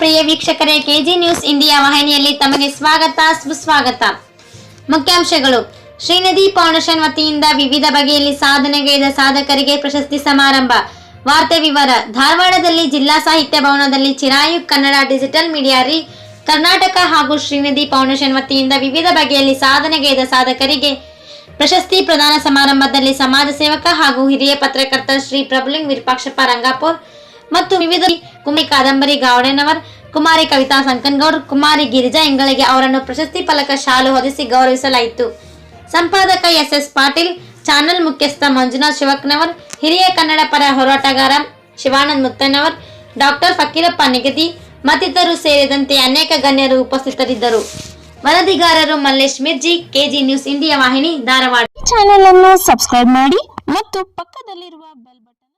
ಪ್ರಿಯ ವೀಕ್ಷಕರೇ, KG news India ವಾಹಿನಿಯಲ್ಲಿ ತಮಗೆ ಸ್ವಾಗತ, ಸುಸ್ವಾಗತ. ಮುಖ್ಯಾಂಶಗಳು. ಶ್ರೀನದಿ ಫೌಂಡೇಶನ್ ವತಿಯಿಂದ ವಿವಿಧ ಬಗೆಯಲ್ಲಿ ಸಾಧನೆಗೈದ ಸಾಧಕರಿಗೆ ಪ್ರಶಸ್ತಿ ಸಮಾರಂಭ. ವಾರ್ತೆ ವಿವರ. ಧಾರವಾಡದಲ್ಲಿ ಜಿಲ್ಲಾ ಸಾಹಿತ್ಯ ಭವನದಲ್ಲಿ ಚಿರಾಯು ಕನ್ನಡ ಡಿಜಿಟಲ್ ಮೀಡಿಯಾ ರೀ, ಕರ್ನಾಟಕ ಹಾಗೂ ಶ್ರೀನದಿ ಫೌಂಡೇಶನ್ ವತಿಯಿಂದ ವಿವಿಧ ಬಗೆಯಲ್ಲಿ ಸಾಧನೆಗೈದ ಸಾಧಕರಿಗೆ ಪ್ರಶಸ್ತಿ ಪ್ರದಾನ ಸಮಾರಂಭದಲ್ಲಿ ಸಮಾಜ ಸೇವಕ ಹಾಗೂ ಹಿರಿಯ ಪತ್ರಕರ್ತ ಶ್ರೀ ಪ್ರಭುಲಿಂಗ್ ವಿರೂಪಾಕ್ಷಪ್ಪ ರಂಗಾಪುರ್ ಮತ್ತು ವಿವಿಧ ಕುಮಾರಿ ಕಾದಂಬರಿ ಗಾವಣೆನವರ್ ಕುಮಾರಿ ಕವಿತಾ ಸಂಕನ್ಗೌಡ್ ಕುಮಾರಿ ಗಿರಿಜಾ ಇಂಗಳಿಗೆ ಅವರನ್ನು ಪ್ರಶಸ್ತಿ ಫಲಕ ಶಾಲು ಹೊದಿಸಿ ಗೌರವಿಸಲಾಯಿತು. ಸಂಪಾದಕ ಎಸ್ ಎಸ್ ಪಾಟೀಲ್, ಚಾನೆಲ್ ಮುಖ್ಯಸ್ಥ ಮಂಜುನಾಥ್ ಶಿವಕ್ನವರ್ ಹಿರಿಯ ಕನ್ನಡ ಪರ ಹೋರಾಟಗಾರ ಶಿವಾನಂದ್ ಮುತ್ತನವರ್, ಡಾಕ್ಟರ್ ಫಕೀರಪ್ಪ ನಿಗದಿ ಮತ್ತಿತರರು ಸೇರಿದಂತೆ ಅನೇಕ ಗಣ್ಯರು ಉಪಸ್ಥಿತರಿದ್ದರು. ವರದಿಗಾರರು Mallesh Mirji, KG news India ವಾಹಿನಿ ಧಾರವಾಡ. ಚಾನೆಲ್ ಅನ್ನು ಸಬ್ಸ್ಕ್ರೈಬ್ ಮಾಡಿ ಮತ್ತು ಪಕ್ಕದಲ್ಲಿರುವ ಬೆಲ್ ಬಟನ್